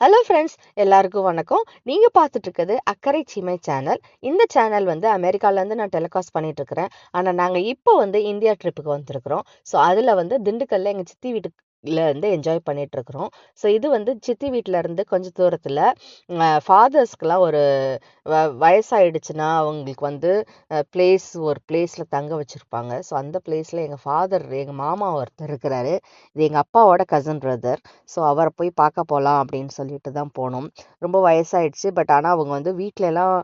Hello friends எல்லாருக்கும் வணக்கம். நீங்கள் பார்த்துட்டு இருக்கிறது அக்கறை சீமை சேனல். இந்த சேனல் வந்து அமெரிக்காவிலேருந்து நான் டெலிகாஸ்ட் பண்ணிட்டு இருக்கிறேன் ஆனால் நாங்கள் இப்போ வந்து இந்தியா ட்ரிப்புக்கு வந்திருக்கிறோம். ஸோ அதில் வந்து திண்டுக்கல்ல எங்கள் சித்தி வீட்டுக்கு இருந்து என்ஜாய் பண்ணிட்டு இருக்கிறோம் ஸோ இது வந்து சித்தி வீட்டில இருந்து கொஞ்சம் தூரத்தில் ஃபாதர்ஸ்க்கெலாம் ஒரு வ வயசாயிடுச்சுன்னா அவங்களுக்கு வந்து பிளேஸ் ஒரு பிளேஸில் தங்க வச்சுருப்பாங்க. ஸோ அந்த பிளேஸில் எங்கள் ஃபாதர் எங்கள் மாமா ஒருத்தர் இருக்கிறாரு. இது எங்கள் அப்பாவோட கசன் பிரதர் ஸோ அவரை போய் பார்க்க போகலாம் அப்படின்னு சொல்லிட்டு தான் போனோம். ரொம்ப வயசாயிடுச்சு. பட் ஆனால் அவங்க வந்து வீட்டிலலாம்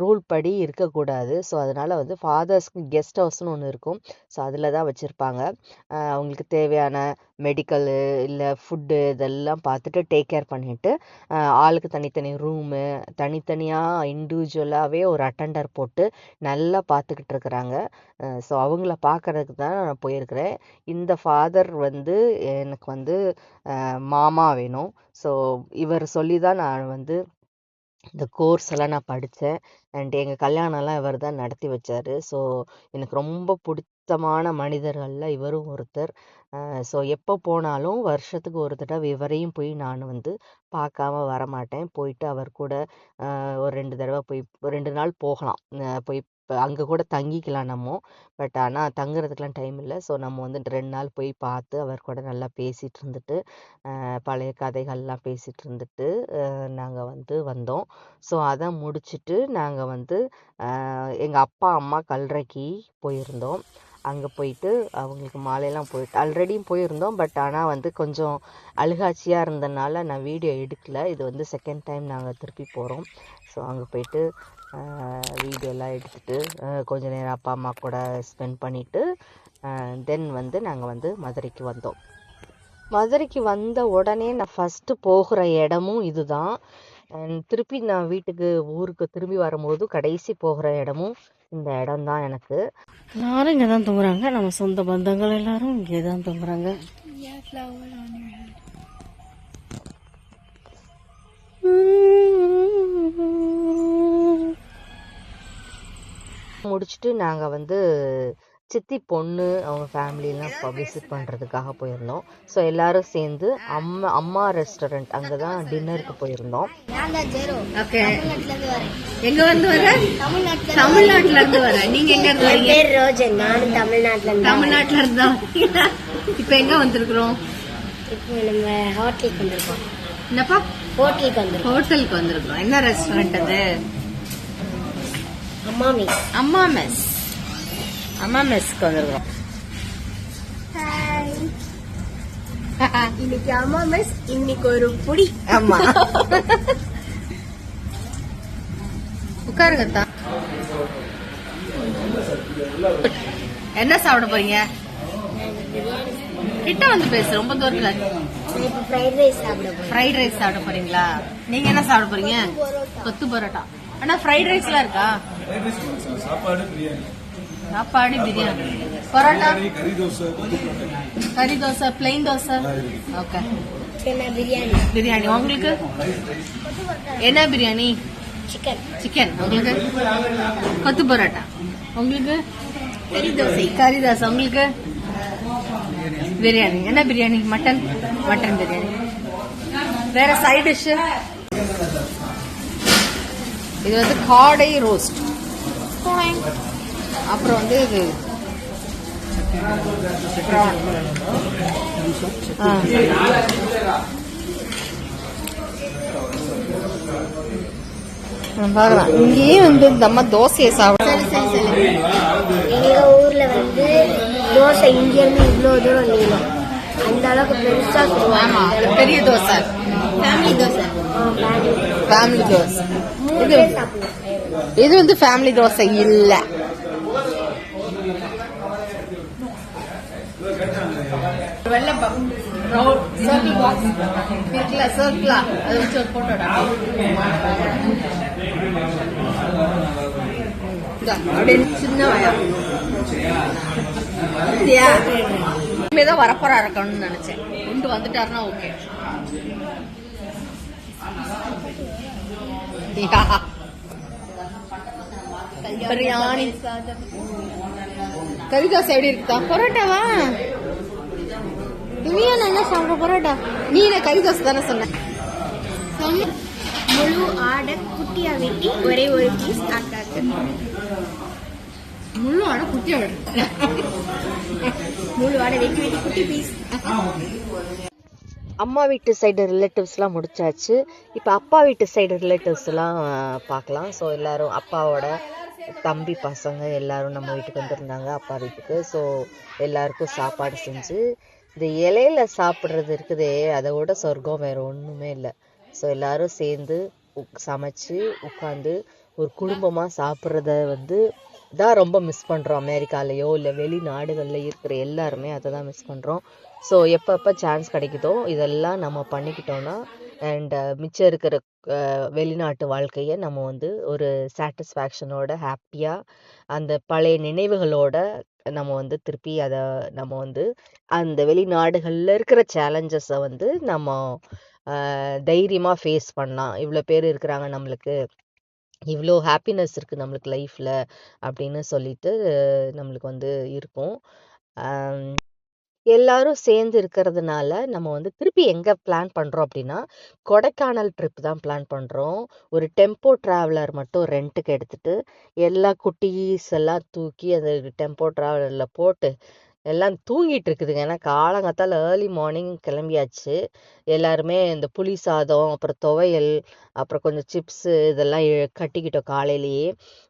ரூல் படி இருக்கக்கூடாது. ஸோ அதனால் வந்து ஃபாதர்ஸ்க்கு கெஸ்ட் ஹவுஸ்னு ஒன்று இருக்கும். ஸோ அதில் தான் வச்சுருப்பாங்க. அவங்களுக்கு தேவையான மெடிக்கலு இல்லை ஃபுட்டு இதெல்லாம் பார்த்துட்டு டேக் கேர் பண்ணிவிட்டு ஆளுக்கு தனித்தனி ரூமு தனித்தனியாக இண்டிவிஜுவலாகவே ஒரு அட்டெண்டர் போட்டு நல்லா பார்த்துக்கிட்டு இருக்கிறாங்க. ஸோ அவங்கள பார்க்கறதுக்கு தான் நான் போயிருக்கிறேன். இந்த ஃபாதர் வந்து எனக்கு வந்து மாமா வேணும். ஸோ இவர் சொல்லி தான் நான் வந்து இந்த கோர்ஸ் எல்லாம் நான் படித்தேன் அண்ட் எங்கள் கல்யாணம்லாம் இவர் தான் நடத்தி வச்சார். ஸோ எனக்கு ரொம்ப பிடித்தமான மனிதர்களில் இவரும் ஒருத்தர். ஸோ எப்போ போனாலும் வருஷத்துக்கு ஒரு தடவை இவரையும் போய் நான் வந்து பார்க்காம வரமாட்டேன். போயிட்டு அவர் கூட ஒரு ரெண்டு தடவை போய் ரெண்டு நாள் போகலாம். போய் இப்போ அங்கே கூட தங்கிக்கலாம் நம்ம. பட் ஆனால் தங்குறதுக்கெலாம் டைம் இல்லை. ஸோ நம்ம வந்து ரெண்டு நாள் போய் பார்த்து அவர் கூட நல்லா பேசிகிட்டு இருந்துட்டு பழைய கதைகள்லாம் பேசிகிட்டு இருந்துட்டு நாங்கள் வந்து வந்தோம். ஸோ அதை முடிச்சுட்டு நாங்கள் வந்து எங்கள் அப்பா அம்மா கல்றைக்கு போயிருந்தோம். அங்கே போயிட்டு அவங்களுக்கு மாலையெல்லாம் போயிட்டு ஆல்ரெடியும் போயிருந்தோம். பட் ஆனால் வந்து கொஞ்சம் அழுகாட்சியாக இருந்தனால நான் வீடியோ எடுக்கலை. இது வந்து செகண்ட் டைம் நாங்கள் திருப்பி போகிறோம் ஸோ அங்கே போயிட்டு வீடியோலாம் எடுத்துகிட்டு கொஞ்ச நேரம் அப்பா அம்மா கூட ஸ்பெண்ட் பண்ணிவிட்டு தென் வந்து நாங்கள் வந்து மதுரைக்கு வந்தோம். மதுரைக்கு வந்த உடனே நான் ஃபஸ்ட்டு போகிற இடமும் இதுதான். திருப்பி நான் வீட்டுக்கு ஊருக்கு திரும்பி வரும்போது கடைசி போகிற இடமும் இந்த இடம் தான் எனக்கு. எல்லாரும் இங்கே தான் தூங்குறாங்க? நம்ம சொந்த பந்தங்கள் எல்லாரும் இங்கே தான் தூங்குறாங்க முடிச்சுட்டு நாங்கள் வந்து சித்தி பொண்ணு அவங்க ஃபேமிலியெலாம் இப்போ விசிட் பண்ணுறதுக்காக போயிருந்தோம். ஸோ எல்லாரும் சேர்ந்து அம்மா அம்மா ரெஸ்டாரண்ட் அங்கே தான் டின்னருக்கு போயிருந்தோம் ஓகே எங்க வந்து வர? தமிழ்நாட்டுல இருந்து வர. நீங்க எங்க இருந்து வரீங்க? பேர் ரோஜன். நானும் தமிழ்நாட்டுல இருந்து தமிழ்நாட்டுல இருந்தா. இப்ப எங்க வந்திருக்கிறோம்? இப்போ நம்ம ஹோட்டலுக்கு வந்திருக்கோம். என்னப்பா? ஹோட்டலுக்கு வந்திருக்கோம். ஹோட்டலுக்கு வந்திருக்கிறோம். என்ன ரெஸ்டாரண்ட் அது? அம்மா மீஸ் அம்மா மெஸ். அம்மா மெஸ்க்கு வந்திருக்கிறோம் இன்னைக்கு அம்மா மிஸ் இன்னைக்கு ஒரு புடி. ஆமா உட்காருங்க தான் என்ன சாப்பிட போறீங்க? கிட்ட வந்து பேசு ரொம்ப தூரத்துல. ஃப்ரைட் ரைஸ் சாப்பிட போறீங்களா? நீங்க என்ன சாப்பிட போறீங்க? கொத்து பரோட்டா. ஆனா ஃப்ரைட் ரைஸ்லாம் இருக்கா? சாப்பாடு பிரியாணி. பரோட்டா? கறி தோசை பிளைன் தோசை ஓகே. என்ன பிரியாணி? பிரியாணி. உங்களுக்கு? என்ன பிரியாணி? சிக்கன் சிக்கன் உங்களுக்கு? கொத்து பரோட்டா. உங்களுக்கு? கறி தோசை. கறி தோசை. உங்களுக்கு? பிரியாணி. என்ன பிரியாணி? மட்டன்? மட்டன் பிரியாணி. வேற சைட் டிஷ் இது வந்து காடை ரோஸ்ட். அப்புறம் வந்து இது பார்க்கலாம். இங்கேயே வந்து இந்த அம்மா தோசையை சாப்பிட எங்க ஊர்ல வந்து தோசை இங்க இருந்து இவ்வளவு தூரம் நீளம். அந்த அளவுக்கு பெருசா ஆமா அது பெரிய தோசை. ஃபேமிலி தோசை. ஃபேமிலி தோசை இது இது வந்து ஃபேமிலி தோசை இல்ல. அப்படியே சின்ன இனிமேதான் வரப்போறா இருக்கணும்னு நினைச்சேன். கொண்டு வந்துட்டாருன்னா ஓகே பிரியாணி. கறி தோசை எப்படி இருக்குதா? பரோட்டாவா? திவ்யா நல்லா சாப்பிட பரோட்டா? நீ கறி தோசை தானே சொன்ன. முழு ஆடை குட்டியா வெட்டி ஒரே ஒரு பீஸ் அக்காக்கு முழு ஆட குட்டி ஆடு முழு ஆடை வெட்டி வெட்டி குட்டி பீஸ் அம்மா வீட்டு சைடு ரிலேட்டிவ்ஸ்லாம் முடிச்சாச்சு. இப்போ அப்பா வீட்டு சைடு ரிலேட்டிவ்ஸ்லாம் பார்க்கலாம் ஸோ எல்லோரும் அப்பாவோட தம்பி பசங்க எல்லோரும் நம்ம வீட்டுக்கு வந்திருந்தாங்க அப்பா வீட்டுக்கு. ஸோ எல்லாருக்கும் சாப்பாடு செஞ்சு இந்த இலையில சாப்பிட்றது இருக்குதே அதை விட சொர்க்கம் வேறு ஒன்றுமே இல்லை. ஸோ எல்லோரும் சேர்ந்து உக்- சமைச்சு உட்காந்து ஒரு குடும்பமாக சாப்பிட்றத வந்து தான் ரொம்ப மிஸ் பண்ணுறோம் அமெரிக்காலேயோ இல்லை வெளிநாடுகளில் இருக்கிற எல்லாருமே அதை தான் மிஸ் பண்ணுறோம் ஸோ எப்பப்போ சான்ஸ் கிடைக்குதோ இதெல்லாம் நம்ம பண்ணிக்கிட்டோன்னா அண்ட் மிச்சம் இருக்கிற வெளிநாட்டு வாழ்க்கையை நம்ம வந்து ஒரு சாட்டிஸ்ஃபேக்ஷனோட ஹாப்பியாக அந்த பழைய நினைவுகளோட நம்ம வந்து திருப்பி அதை நம்ம வந்து அந்த வெளிநாடுகளில் இருக்கிற சேலஞ்சஸை வந்து நம்ம தைரியமாக ஃபேஸ் பண்ணலாம். இவ்வளோ பேர் இருக்கிறாங்க நம்மளுக்கு. இவ்வளோ ஹாப்பினஸ் இருக்குது நம்மளுக்கு லைஃப்பில் அப்படின்னு சொல்லிட்டு நம்மளுக்கு வந்து இருக்கும். எல்லாரும் சேர்ந்து இருக்கிறதுனால நம்ம வந்து திருப்பி எங்கே பிளான் பண்ணுறோம் அப்படின்னா கொடைக்கானல் ட்ரிப் தான் பிளான் பண்ணுறோம் ஒரு டெம்போ ட்ராவலர் மட்டும் ரெண்ட்டுக்கு எடுத்துகிட்டு எல்லா குட்டீஸ் எல்லாம் தூக்கி அந்த டெம்போ ட்ராவலரில் போட்டு எல்லாம் தூங்கிட்டு இருக்குதுங்க. ஏன்னா காலங்காத்தால் ஏர்லி மார்னிங் கிளம்பியாச்சு. எல்லாருமே இந்த புளி சாதம் அப்புறம் துவையல் அப்புறம் கொஞ்சம் சிப்ஸு இதெல்லாம் கட்டிக்கிட்டோம் காலையிலேயே.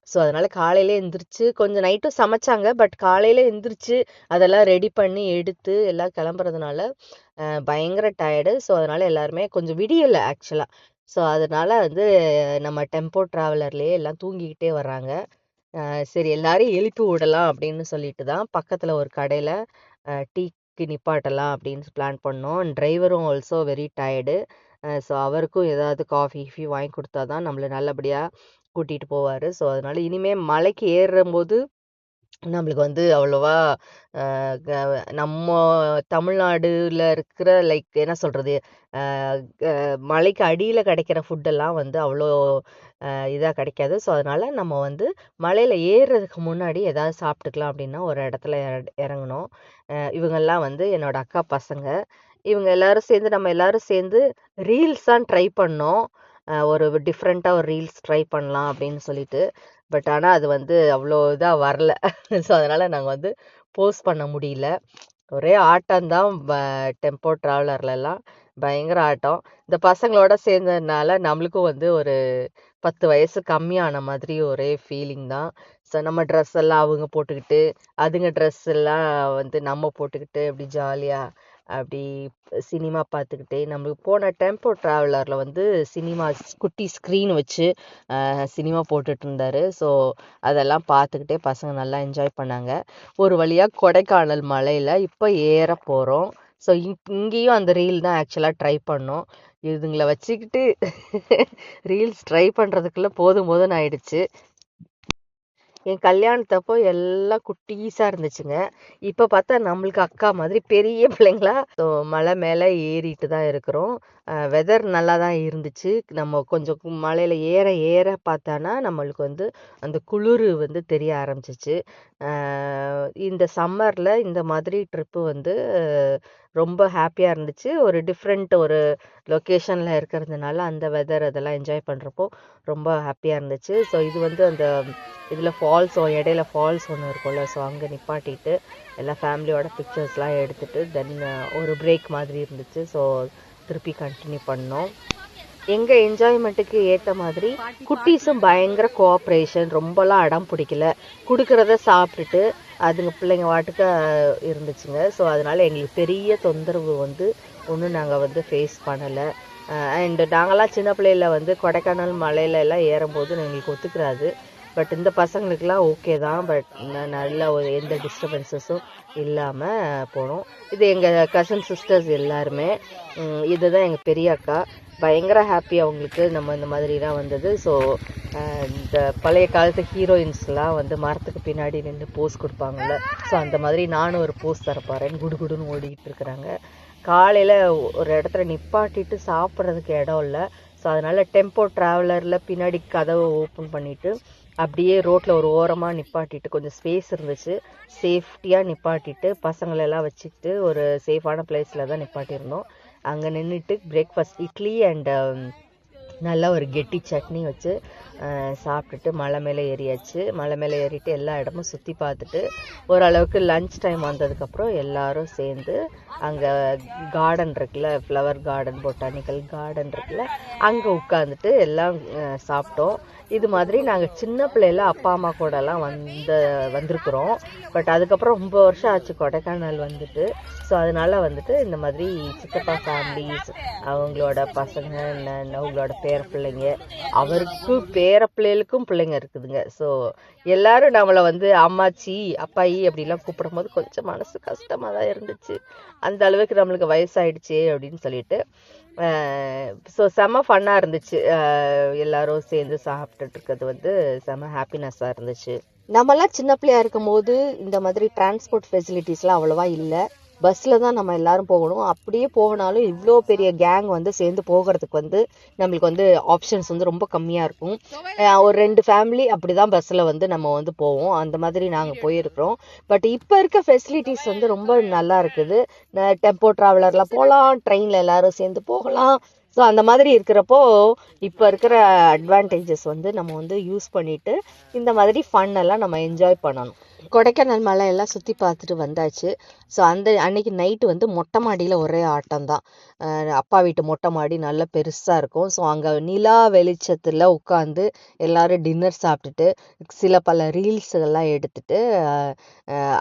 ஸோ அதனால் காலையிலே எந்திரிச்சு கொஞ்சம் நைட்டும் சமைச்சாங்க. பட் காலையில் எந்திரிச்சு அதெல்லாம் ரெடி பண்ணி எடுத்து எல்லாம் கிளம்புறதுனால பயங்கர டயர்டு ஸோ அதனால் எல்லாருமே கொஞ்சம் விடியலை ஆக்சுவலாக ஸோ அதனால் வந்து நம்ம டெம்போ ட்ராவலர்லேயே எல்லாம் தூங்கிக்கிட்டே வர்றாங்க. சரி எல்லாரையும் எழுப்பி விடலாம் அப்படின்னு சொல்லிட்டு தான் பக்கத்தில் ஒரு கடையில் டீக்கு நிப்பாட்டலாம் அப்படின்னு பிளான் பண்ணோம். டிரைவரும் ஆல்சோ வெரி டயர்டு. ஸோ அவருக்கும் ஏதாவது காஃபி கீஃபி வாங்கி கொடுத்தா தான் நம்மளை நல்லபடியாக கூட்டிகிட்டு போவார். ஸோ அதனால் இனிமேல் மலைக்கு ஏறும்போது நம்மளுக்கு வந்து அவ்வளோவா க- நம்ம தமிழ்நாடுல இருக்கிற லைக் என்ன சொல்கிறது மலைக்கு அடியில் கிடைக்கிற ஃபுட்டெல்லாம் வந்து அவ்வளோ இதாக கிடைக்காது. ஸோ அதனால் நம்ம வந்து மலையில் ஏறுறதுக்கு முன்னாடி ஏதாவது சாப்பிட்டுக்கலாம் அப்படின்னா ஒரு இடத்துல இற- இறங்கணும். இவங்கெல்லாம் வந்து என்னோடய அக்கா பசங்க. இவங்க எல்லாரும் சேர்ந்து நம்ம எல்லாரும் சேர்ந்து ரீல்ஸ் தான் ட்ரை பண்ணோம். ஒரு டிஃப்ரெண்ட்டாக ஒரு ரீல்ஸ் ட்ரை பண்ணலாம் அப்படின்னு சொல்லிட்டு. பட் ஆனால் அது வந்து அவ்வளோ இதாக வரல. ஸோ அதனால் நாங்கள் வந்து போஸ்ட் பண்ண முடியல. ஒரே ஆட்டம்தான் டெம்போ ட்ராவலர்லலாம். பயங்கர ஆட்டம். இந்த பசங்களோட சேர்ந்ததுனால நம்மளுக்கும் வந்து ஒரு பத்து வயசு கம்மியான மாதிரி ஒரே ஃபீலிங் தான். ஸோ நம்ம ட்ரெஸ் எல்லாம் அவங்க போட்டுக்கிட்டு அதுங்க ட்ரெஸ் எல்லாம் வந்து நம்ம போட்டுக்கிட்டு அப்படி ஜாலியாக அப்படி சினிமா பார்த்துக்கிட்டே நம்மளுக்கு போன டெம்போ ட்ராவலரில் வந்து சினிமா குட்டி ஸ்க்ரீன் வச்சு சினிமா போட்டுட்டு இருந்தார். ஸோ அதெல்லாம் பார்த்துக்கிட்டே பசங்க நல்லா என்ஜாய் பண்ணாங்க. ஒரு வழியாக கொடைக்கானல் மலையில் இப்போ ஏற போகிறோம் ஸோ இங்கேயும் அந்த ரீல் தான் ஆக்சுவலாக ட்ரை பண்ணோம். இதுங்களை வச்சுக்கிட்டு ரீல்ஸ் ட்ரை பண்ணுறதுக்குள்ளே போதும் போதும்னு ஆயிடுச்சு. என் கல்யாணத்தப்போ எல்லாம் குட்டீஸாக இருந்துச்சுங்க. இப்போ பார்த்தா நம்மளுக்கு அக்கா மாதிரி பெரிய பிள்ளைங்களா? ஸோ மலை மேலே ஏறிட்டு தான் இருக்கிறோம். வெதர் நல்லா தான் இருந்துச்சு. நம்ம கொஞ்சம் மலையில் ஏற ஏற பார்த்தானா நம்மளுக்கு வந்து அந்த குளிர் வந்து தெரிய ஆரம்பிச்சிச்சு. இந்த சம்மரில் இந்த மாதிரி ட்ரிப்பு வந்து ரொம்ப ஹாப்பியாக இருந்துச்சு. ஒரு டிஃப்ரெண்ட் ஒரு லொக்கேஷனில் இருக்கிறதுனால அந்த வெதர் அதெல்லாம் என்ஜாய் பண்ணுறப்போ ரொம்ப ஹாப்பியாக இருந்துச்சு. ஸோ இது வந்து அந்த இதில் ஃபால்ஸ் இடையில ஃபால்ஸ் ஒன்று இருக்கும்ல ஸோ அங்கே நிப்பாட்டிட்டு எல்லா ஃபேமிலியோட பிக்சர்ஸ்லாம் எடுத்துகிட்டு தென் ஒரு பிரேக் மாதிரி இருந்துச்சு. ஸோ திருப்பி கண்டினியூ பண்ணோம். எங்கள் என்ஜாய்மெண்ட்டுக்கு ஏற்ற மாதிரி குட்டீஸும் பயங்கர கோஆப்ரேஷன் ரொம்பலாம் அடம் பிடிக்கல. கொடுக்குறத சாப்பிட்டுட்டு அதுங்க பிள்ளைங்க வாட்டுக்க இருந்துச்சுங்க. ஸோ அதனால எங்களுக்கு பெரிய தொந்தரவு வந்து ஒன்றும் நாங்கள் வந்து ஃபேஸ் பண்ணலை. அண்டு நாங்களாம் சின்ன பிள்ளையில வந்து கொடைக்கானல் மலையில எல்லாம் ஏறும்போது எங்களுக்கு ஒத்துக்கிறாது. பட் இந்த பசங்களுக்குலாம் ஓகே தான். பட் நல்ல ஒரு எந்த டிஸ்டர்பன்சஸும் இல்லாமல் போனோம். இது எங்கள் கசன் சிஸ்டர்ஸ் எல்லாருமே. இதுதான் எங்கள் பெரிய அக்கா. பயங்கர ஹாப்பி அவங்களுக்கு நம்ம இந்த மாதிரிலாம் வந்தது. ஸோ இந்த பழைய காலத்து ஹீரோயின்ஸ்லாம் வந்து மரத்துக்கு பின்னாடி நின்று போஸ் கொடுப்பாங்கள்ல ஸோ அந்த மாதிரி நானும் ஒரு போஸ் தரப்பாறேன் குடுகுடுன்னு ஓடிக்கிட்டு இருக்கிறாங்க. காலையில் ஒரு இடத்துல நிப்பாட்டிட்டு சாப்பிட்றதுக்கு இடம் இல்லை. ஸோ அதனால் டெம்போ ட்ராவலரில் பின்னாடி கதவை ஓப்பன் பண்ணிவிட்டு அப்படியே ரோட்டில் ஒரு ஓரமாக நிப்பாட்டிட்டு கொஞ்சம் ஸ்பேஸ் இருந்துச்சு. சேஃப்டியாக நிப்பாட்டிட்டு பசங்களெல்லாம் வச்சுக்கிட்டு ஒரு சேஃபான பிளேஸில் தான் நிப்பாட்டியிருந்தோம். அங்கே நின்றுட்டு பிரேக்ஃபாஸ்ட் இட்லி அண்ட் um, நல்லா ஒரு கெட்டி சட்னி வச்சு சாப்பிட்டுட்டு மலை மேலே ஏறியாச்சு. மலை மேலே ஏறிட்டு எல்லா இடமும் சுற்றி பார்த்துட்டு ஓரளவுக்கு லஞ்ச் டைம் வந்ததுக்கப்புறம் எல்லாரும் சேர்ந்து அங்கே கார்டன் இருக்குல்ல ஃப்ளவர் கார்டன் பொட்டானிக்கல் கார்டன் இருக்குல்ல அங்கே உட்காந்துட்டு எல்லாம் சாப்பிட்டோம். இது மாதிரி நாங்கள் சின்ன பிள்ளையில அப்பா அம்மா கூடலாம் வந்து வந்திருக்கிறோம். பட் அதுக்கப்புறம் ரொம்ப வருஷம் ஆச்சு கொடைக்கானல் வந்துட்டு. ஸோ அதனால வந்துட்டு இந்த மாதிரி சித்தப்பா ஃபேமிலிஸ் அவங்களோட பசங்க அவங்களோட பேர பிள்ளைங்க அவருக்கு பேர பிள்ளைகளுக்கும் பிள்ளைங்க இருக்குதுங்க. ஸோ எல்லாரும் நம்மளை வந்து அம்மாச்சி அப்பாயி அப்படிலாம் கூப்பிடும்போது கொஞ்சம் மனசு கஷ்டமாக தான் இருந்துச்சு. அந்த அளவுக்கு நம்மளுக்கு வயசாயிடுச்சே அப்படின்னு சொல்லிட்டு. ஸோ செம ஃபன்னாக இருந்துச்சு. எல்லாரும் சேர்ந்து சாப்பிட்டுட்டு இருக்கிறது வந்து செம ஹாப்பினஸ்ஸாக இருந்துச்சு. நம்மலாம் சின்ன பிள்ளையா இருக்கும்போது இந்த மாதிரி டிரான்ஸ்போர்ட் ஃபெசிலிட்டிஸ்லாம் அவ்வளோவா இல்லை. பஸ்ஸில் தான் நம்ம எல்லாரும் போகணும். அப்படியே போகனாலும் இவ்வளோ பெரிய கேங் வந்து சேர்ந்து போகிறதுக்கு வந்து நம்மளுக்கு வந்து ஆப்ஷன்ஸ் வந்து ரொம்ப கம்மியாக இருக்கும். ஒரு ரெண்டு ஃபேமிலி அப்படி தான் பஸ்ஸில் வந்து நம்ம வந்து போவோம். அந்த மாதிரி நாங்கள் போயிருக்கிறோம். பட் இப்போ இருக்க ஃபெசிலிட்டிஸ் வந்து ரொம்ப நல்லா இருக்குது. டெம்போ ட்ராவலரில் போகலாம் ட்ரெயினில் எல்லாரும் சேர்ந்து போகலாம். ஸோ அந்த மாதிரி இருக்கிறப்போ இப்போ இருக்கிற அட்வான்டேஜஸ் வந்து நம்ம வந்து யூஸ் பண்ணிட்டு இந்த மாதிரி ஃபன் எல்லாம் நம்ம என்ஜாய் பண்ணணும். கொடைக்கானல் மலை எல்லாம் சுற்றி பார்த்துட்டு வந்தாச்சு. ஸோ அந்த அன்னைக்கு நைட்டு வந்து மொட்டை மாடியில் ஒரே ஆட்டம் தான் அப்பா வீட்டு மொட்டை மாடி நல்லா பெருசாக இருக்கும். ஸோ அங்கே நிலா வெளிச்சத்தில் உட்காந்து எல்லாரும் டின்னர் சாப்பிட்டுட்டு சில பல ரீல்ஸுகள்லாம் எடுத்துட்டு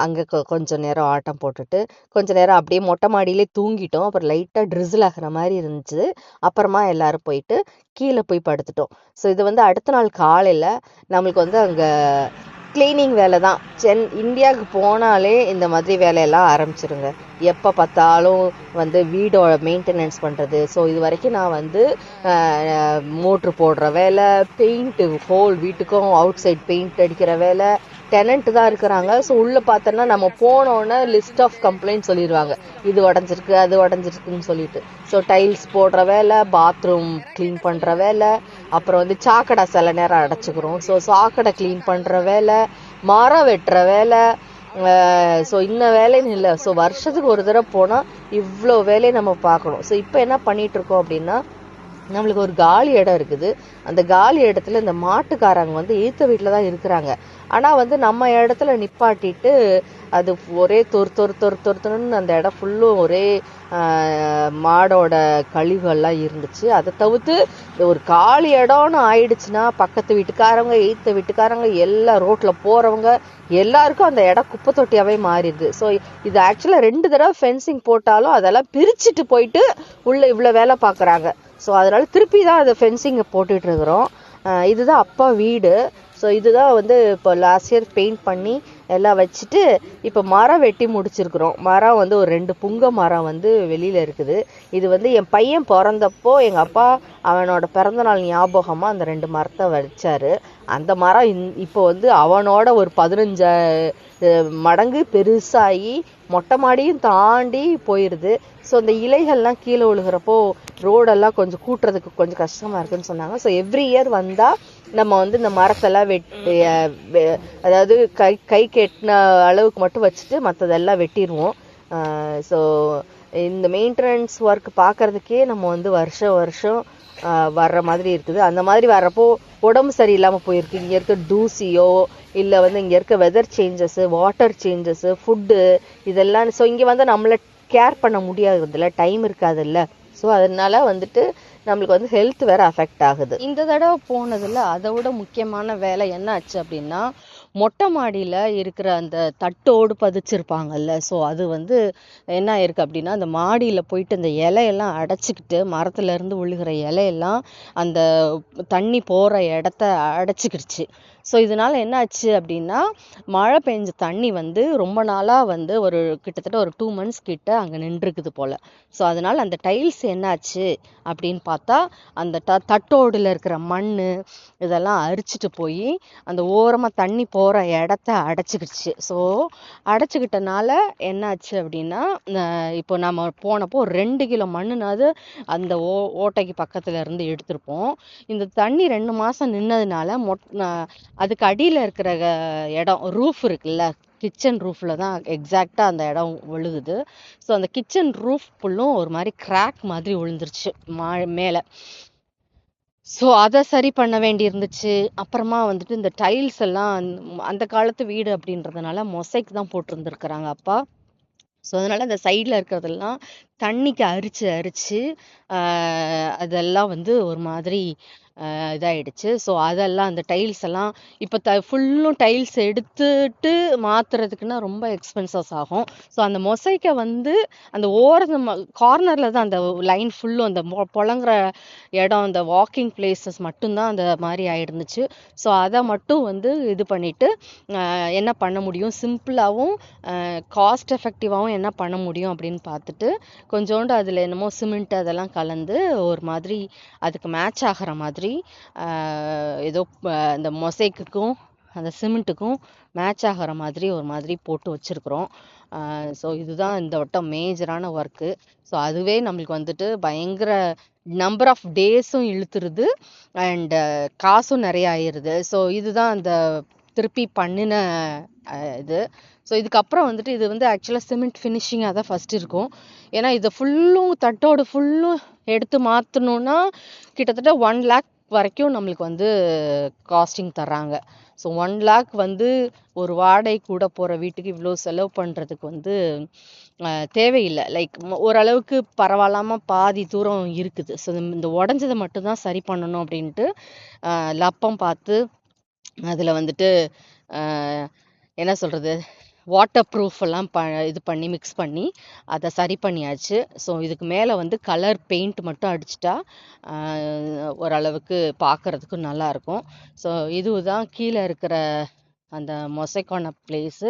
அங்கே கொஞ்சம் நேரம் ஆட்டம் போட்டுட்டு கொஞ்சம் நேரம் அப்படியே மொட்டை மாடியிலே தூங்கிட்டோம். அப்புறம் லைட்டாக ட்ரிசில் ஆகிற மாதிரி இருந்துச்சு. அப்புறமா எல்லாரும் போயிட்டு கீழே போய் படுத்துட்டோம். ஸோ இது வந்து அடுத்த நாள் காலையில் நம்மளுக்கு வந்து அங்கே க்ளீனிங் வேலை தான் சென் இந்தியாவுக்கு போனாலே இந்த மாதிரி வேலையெல்லாம் ஆரம்பிச்சிருங்க. எப்போ பார்த்தாலும் வந்து வீடோட மெயின்டெனன்ஸ் பண்ணுறது ஸோ இது வரைக்கும் நான் வந்து மோட்ரு போடுற வேலை பெயிண்ட்டு ஹோல் வீட்டுக்கும் அவுட் சைட் பெயிண்ட் அடிக்கிற வேலை டெனண்ட் தான் இருக்கிறாங்க. ஸோ உள்ளே பார்த்தோன்னா நம்ம போனோன்னே லிஸ்ட் ஆஃப் கம்ப்ளைண்ட் சொல்லிடுவாங்க. இது உடஞ்சிருக்கு அது உடஞ்சிருக்குன்னு சொல்லிட்டு. ஸோ டைல்ஸ் போடுற வேலை பாத்ரூம் க்ளீன் பண்ணுற வேலை அப்புறம் வந்து சாக்கடை சில நேரம் அடைச்சிக்கிறோம். ஸோ சாக்கடை க்ளீன் பண்ணுற வேலை மரம் வெட்டுற வேலை ஸோ இன்ன வேலைன்னு இல்லை. ஸோ வருஷத்துக்கு ஒரு தடவை போனால் இவ்வளோ வேலையை நம்ம பார்க்கணும். ஸோ இப்போ என்ன பண்ணிகிட்ருக்கோம் அப்படின்னா நம்மளுக்கு ஒரு காலி இடம் இருக்குது. அந்த காலி இடத்துல இந்த மாட்டுக்காரங்க வந்து ஈத்த வீட்டில் தான் இருக்கிறாங்க. ஆனால் வந்து நம்ம இடத்துல நிப்பாட்டிட்டு அது ஒரே தொறு தொறு தொறு தொறுத்துன்னு அந்த இடம் ஃபுல்லும் ஒரே மாடோட கழிவுகள்லாம் இருந்துச்சு. அதை தவிர்த்து ஒரு காலி இடம்னு ஆயிடுச்சுன்னா பக்கத்து வீட்டுக்காரங்க எய்த்த வீட்டுக்காரங்க எல்லா ரோட்டில் போகிறவங்க எல்லாருக்கும் அந்த இடம் குப்பை தொட்டியாகவே மாறிடுது. ஸோ இது ஆக்சுவலாக ரெண்டு தடவை ஃபென்சிங் போட்டாலும் அதெல்லாம் பிரிச்சுட்டு போயிட்டு உள்ளே இவ்வளோ வேலை பார்க்குறாங்க. ஸோ அதனால் திருப்பி தான் அதை ஃபென்சிங்கை போட்டுட்டு இருக்கிறோம் இதுதான் அப்பா வீடு. ஸோ இதுதான் வந்து இப்போ லாஸ்ட் இயர் பெயிண்ட் பண்ணி எல்லாம் வச்சுட்டு இப்போ மரம் வெட்டி முடிச்சிருக்கிறோம். மரம் வந்து ஒரு ரெண்டு புங்க மரம் வந்து வெளியில் இருக்குது. இது வந்து என் பையன் பிறந்தப்போ எங்கள் அப்பா அவனோட பிறந்தநாள் ஞாபகமாக அந்த ரெண்டு மரத்தை வச்சாரு. அந்த மரம் இந்- இப்போ வந்து அவனோட ஒரு பதினஞ்சு மடங்கு பெருசாகி மொட்டை மாடியும் தாண்டி போயிடுது ஸோ அந்த இலைகள்லாம் கீழே விழுகிறப்போ ரோடெல்லாம் கொஞ்சம் கூட்டுறதுக்கு கொஞ்சம் கஷ்டமாக இருக்குன்னு சொன்னாங்க. ஸோ எவ்ரி இயர் வந்தால் நம்ம வந்து இந்த மரத்தெல்லாம் வெட்டி வெ- அதாவது கை கை கெட்டின அளவுக்கு மட்டும் வச்சுட்டு மற்றதெல்லாம் வெட்டிடுவோம் ஸோ இந்த மெயின்டெனன்ஸ் ஒர்க் பார்க்கறதுக்கே நம்ம வந்து வருஷம் வருஷம் வர்ற மாதிரி இருக்குது. அந்த மாதிரி வர்றப்போ உடம்பு சரியில்லாமல் போயிருக்கு. இங்கே இருக்க தூசியோ இல்லை வந்து இங்கே இருக்க weather changes water changes food இதெல்லாம் ஸோ இங்கே வந்து நம்மளை கேர் பண்ண முடியாதுல்ல டைம் இருக்காதுல்ல ஸோ அதனால வந்துட்டு நம்மளுக்கு வந்து ஹெல்த் வேற அஃபெக்ட் ஆகுது. இந்த தடவை போனதில் அதை விட முக்கியமான வேலை என்ன ஆச்சு அப்படின்னா மொட்டை மாடியில் இருக்கிற அந்த தட்டோடு பதிச்சிருப்பாங்கல்ல ஸோ அது வந்து என்ன ஆயிருக்கு அப்படின்னா அந்த மாடியில் போயிட்டு அந்த இலையெல்லாம் அடைச்சிக்கிட்டு மரத்துலேருந்து விழுகிற இலையெல்லாம் அந்த தண்ணி போகிற இடத்த அடைச்சிக்கிடுச்சு. ஸோ இதனால் என்ன ஆச்சு அப்படின்னா மழை பெஞ்ச தண்ணி வந்து ரொம்ப நாளாக வந்து ஒரு கிட்டத்தட்ட ஒரு டூ மந்த்ஸ் கிட்ட அங்கே நின்றுருக்குது போல். ஸோ அதனால் அந்த டைல்ஸ் என்னாச்சு அப்படின்னு பார்த்தா அந்த த தட்டோடில் இருக்கிற மண் இதெல்லாம் அரிச்சிட்டு போய் அந்த ஓரமாக தண்ணி போகிற இடத்த அடைச்சிக்கிடுச்சு. ஸோ அடைச்சிக்கிட்டனால என்னாச்சு அப்படின்னா இப்போ நம்ம போனப்போ ரெண்டு கிலோ மண்ணுனாவது அந்த ஓ ஓட்டைக்கு பக்கத்தில் இருந்து எடுத்திருப்போம். இந்த தண்ணி ரெண்டு மாதம் நின்னதுனால மொட் அதுக்கு அடியில் இருக்கிற இடம் ரூஃப் இருக்குல்ல கிச்சன் ரூஃப்ல தான் எக்ஸாக்டாக அந்த இடம் விழுகுது. ஸோ அந்த கிச்சன் ரூஃப் ஃபுல்லும் ஒரு மாதிரி கிராக் மாதிரி விழுந்துருச்சு மா மேலே. ஸோ அதை சரி பண்ண வேண்டி இருந்துச்சு அப்புறமா வந்துட்டு இந்த டைல்ஸ் எல்லாம் அந்த- காலத்து வீடு அப்படின்றதுனால மொசைக் தான் போட்டிருந்துருக்குறாங்க அப்பா. ஸோ அதனால் அந்த சைடில் இருக்கிறதெல்லாம் தண்ணிக்கு அரிச்சு அரிச்சு அதெல்லாம் வந்து ஒரு மாதிரி இதாகிடுச்சு இதாயிடுச்சு. ஸோ அதெல்லாம் அந்த டைல்ஸ் எல்லாம் இப்போ த ஃபுல்லும் டைல்ஸ் எடுத்துட்டு மாற்றுறதுக்குன்னா ரொம்ப எக்ஸ்பென்சஸ் ஆகும். ஸோ அந்த மொசைக்கை வந்து அந்த ஓரம் கார்னரில் தான் அந்த லைன் ஃபுல்லும் அந்த புழங்குற இடம் அந்த வாக்கிங் பிளேசஸ் மட்டும்தான் அந்த மாதிரி ஆயிருந்துச்சு. ஸோ அதை மட்டும் வந்து இது பண்ணிவிட்டு என்ன பண்ண முடியும்? சிம்பிளாகவும் காஸ்ட் எஃபெக்டிவாகவும் என்ன பண்ண முடியும் அப்படின்னு பார்த்துட்டு கொஞ்சோண்டு அதில் என்னமோ சிமெண்ட் அதெல்லாம் கலந்து ஒரு மாதிரி அதுக்கு மேட்ச் ஆகிற மாதிரி மாதிரி ஏதோ இந்த மொசைக்குக்கும் அந்த சிமெண்ட்டுக்கும் மேட்ச் ஆகிற மாதிரி ஒரு மாதிரி போட்டு வச்சுருக்குறோம். ஸோ இதுதான் இந்த வட்டம் மேஜரான ஒர்க்கு ஸோ அதுவே நம்மளுக்கு வந்துட்டு பயங்கர நம்பர் ஆஃப் டேஸும் இழுத்துருது. அண்ட் காசும் நிறைய ஆயிடுது ஸோ இதுதான் அந்த திருப்பி பண்ணின இது. ஸோ இதுக்கப்புறம் வந்துட்டு இது வந்து ஆக்சுவலாக சிமெண்ட் ஃபினிஷிங்காக தான் ஃபர்ஸ்ட் இருக்கும். ஏன்னா இதை ஃபுல்லும் தட்டோடு ஃபுல்லும் எடுத்து மாற்றணுன்னா கிட்டத்தட்ட ஒன் லேக் வரைக்கும் நம்மளுக்கு வந்து காஸ்டிங் தர்றாங்க. ஸோ ஒன் லேக் வந்து ஒரு வாடகை கூட போகிற வீட்டுக்கு இவ்வளோ செலவு பண்ணுறதுக்கு வந்து தேவையில்லை. லைக் ஓரளவுக்கு பரவாயில்லாமல் பாதி தூரம் இருக்குது. ஸோ இந்த உடஞ்சதை மட்டும்தான் சரி பண்ணணும் அப்படின்ட்டு லப்பம் பார்த்து அதில் வந்துட்டு என்ன சொல்கிறது வாட்டர் ப்ரூஃப் எல்லாம் ப இது பண்ணி மிக்ஸ் பண்ணி அதை சரி பண்ணியாச்சு. ஸோ இதுக்கு மேலே வந்து கலர் பெயிண்ட் மட்டும் அடிச்சிட்டா ஓரளவுக்கு பார்க்கறதுக்கு நல்லா இருக்கும். ஸோ இதுதான் கீழே இருக்கிற அந்த மொசைக்கான பிளேஸு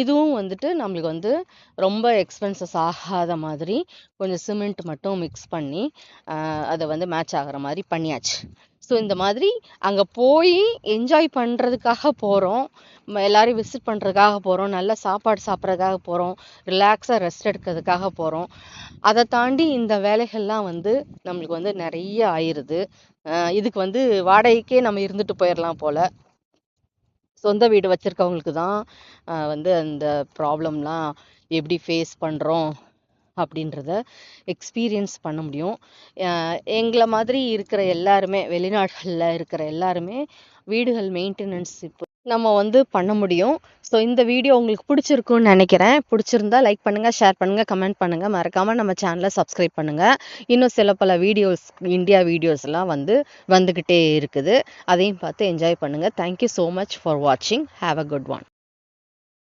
இதுவும் வந்துட்டு நம்மளுக்கு வந்து ரொம்ப எக்ஸ்பென்சஸ் ஆகாத மாதிரி கொஞ்சம் சிமெண்ட் மட்டும் மிக்ஸ் பண்ணி அதை வந்து மேட்ச் ஆகுற மாதிரி பண்ணியாச்சு. ஸோ இந்த மாதிரி அங்கே போய் என்ஜாய் பண்ணுறதுக்காக போகிறோம் எல்லாரையும் விசிட் பண்ணுறதுக்காக போகிறோம் நல்ல சாப்பாடு சாப்பிட்றதுக்காக போகிறோம் ரிலாக்ஸாக ரெஸ்ட் எடுக்கிறதுக்காக போகிறோம் அதை தாண்டி இந்த வேலைகள்லாம் வந்து நம்மளுக்கு வந்து நிறைய ஆயிடுது இதுக்கு வந்து வாடகைக்கே நம்ம இருந்துட்டு போயிடலாம் போல். சொந்த வீடு வச்சுருக்கவங்களுக்கு தான் வந்து அந்த ப்ராப்ளம்லாம் எப்படி ஃபேஸ் பண்ணுறோம் அப்படின்றத எக்ஸ்பீரியன்ஸ் பண்ண முடியும். எங்களை மாதிரி இருக்கிற எல்லாருமே வெளிநாடுகளில் இருக்கிற எல்லாருமே வீடுகள் மெயின்டெனன்ஸ் இப்போ நம்ம வந்து பண்ண முடியும். ஸோ இந்த வீடியோ உங்களுக்கு பிடிச்சிருக்குன்னு நினைக்கிறேன். பிடிச்சிருந்தா லைக் பண்ணுங்கள் ஷேர் பண்ணுங்க கமெண்ட் பண்ணுங்கள் மறக்காமல் நம்ம சேனலை சப்ஸ்கிரைப் பண்ணுங்க. இன்னும் சில பல வீடியோஸ் இந்தியா வீடியோஸ்லாம் வந்து வந்துக்கிட்டே இருக்குது. அதையும் பார்த்து என்ஜாய் பண்ணுங்க. Thank you so much for வாட்சிங் ஹாவ் அ குட் ஒன்